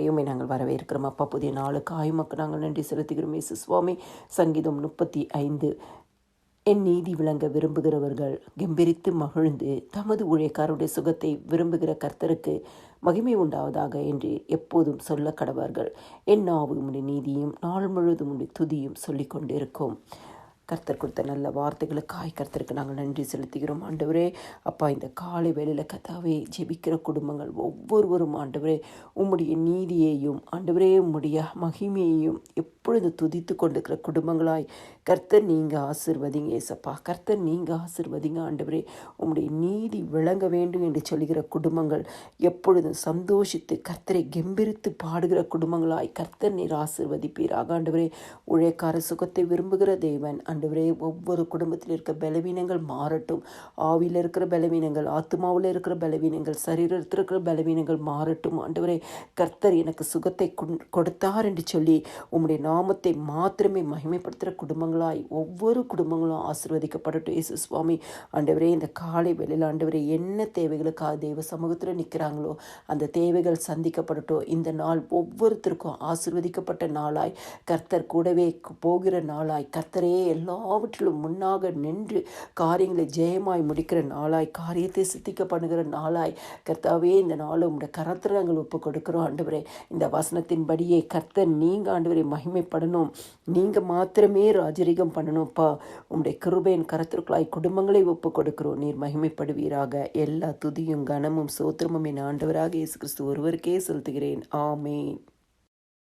இறையுமே நாங்கள் வரவேற்கிறோம். அப்பா புதிய நாளுக்கு ஆயுமக்கு நாங்கள் நன்றி செலுத்துகிறோம். இயேசு சுவாமி சங்கீதம் முப்பத்தி ஐந்து. என் நீதி விளங்க விரும்புகிறவர்கள் கெம்பீரித்து மகிழ்ந்து தமது ஊழியக்காருடைய சுகத்தை விரும்புகிற கர்த்தருக்கு மகிமை உண்டாவதாக என்று எப்போதும் சொல்ல கடவார்கள். என் நாவு உம்முடைய நீதியும் நாள் முழுவதும் உடைய துதியும் சொல்லிக் கொண்டிருக்கும் கர்த்தர் கொடுத்த நல்ல வார்த்தைகளுக்காய் கர்த்தருக்கு நாங்கள் நன்றி செலுத்துகிறோம். ஆண்டவரே அப்பா இந்த காலை வேலையில் கதாவே ஜெபிக்கிற குடும்பங்கள் ஒவ்வொருவரும் ஆண்டவரே உம்முடைய நீதியையும் ஆண்டவரே உம்முடைய மகிமையையும் எப்பொழுது துதித்து கொண்டிருக்கிற குடும்பங்களாய் கர்த்தர் நீங்கள் ஆசிர்வதிங்க ஏசப்பா. கர்த்தர் நீங்கள் ஆசிர்வதிங்க ஆண்டவரே. உம்முடைய நீதி விளங்க வேண்டும் என்று சொல்லுகிற குடும்பங்கள் எப்பொழுதும் சந்தோஷித்து கர்த்தரை கெம்பிரித்து பாடுகிற குடும்பங்களாய் கர்த்தர் நீர் ஆசிர்வதிப்பீராக ஆண்டவரே. உழைக்கார சுகத்தை விரும்புகிற தேவன் ஆண்டவரே ஒவ்வொரு குடும்பத்தில் இருக்க பலவீனங்கள் மாறட்டும். ஆவியில் இருக்கிற பலவீனங்கள் ஆத்மாவில் இருக்கிற பலவீனங்கள் சரீரத்தில் இருக்கிற பலவீனங்கள் மாறட்டும். ஆண்டவரே கர்த்தர் எனக்கு சுகத்தை கொண்- கொடுத்தார் என்று சொல்லி உம்முடைய நாமத்தை மாத்திரமே மகிமைப்படுத்துகிற குடும்பங்களாய் ஒவ்வொரு குடும்பங்களும் ஆசிர்வதிக்கப்படட்டும். இயேசு சுவாமி ஆண்டவரே இந்த காலை வேளையில் ஆண்டவரே என்ன தேவைகளுக்காக தெய்வ சமூகத்தில் நிற்கிறாங்களோ அந்த தேவைகள் சந்திக்கப்படட்டும். இந்த நாள் ஒவ்வொருத்தருக்கும் ஆசிர்வதிக்கப்பட்ட நாளாய் கர்த்தர் கூடவே போகிற நாளாய் கர்த்தரே எல்லாவற்றிலும் முன்னாக நின்று காரியங்களை ஜெயமாய் முடிக்கிற நாளாய் காரியத்தை சித்திக்க பண்ணுகிற நாளாய். கர்த்தாவே இந்த நாள் உங்களுடைய கரத்தில் நாங்கள் ஒப்பு கொடுக்குறோம் ஆண்டவரே. இந்த வசனத்தின்படியே கர்த்தர் நீங்கள் ஆண்டவரை மகிமைப்படணும். நீங்கள் மாத்திரமே ராஜரிகம் பண்ணணும்ப்பா. உங்களுடைய கிருபையின் கரத்திற்குள்ளாய் குடும்பங்களை ஒப்பு கொடுக்கிறோம். நீர் மகிமைப்படுவீராக. எல்லா துதியும் கனமும் சோத்திரமும் என் ஆண்டவராக இயேசு கிறிஸ்து ஒருவருக்கே செலுத்துகிறேன். ஆமேன்.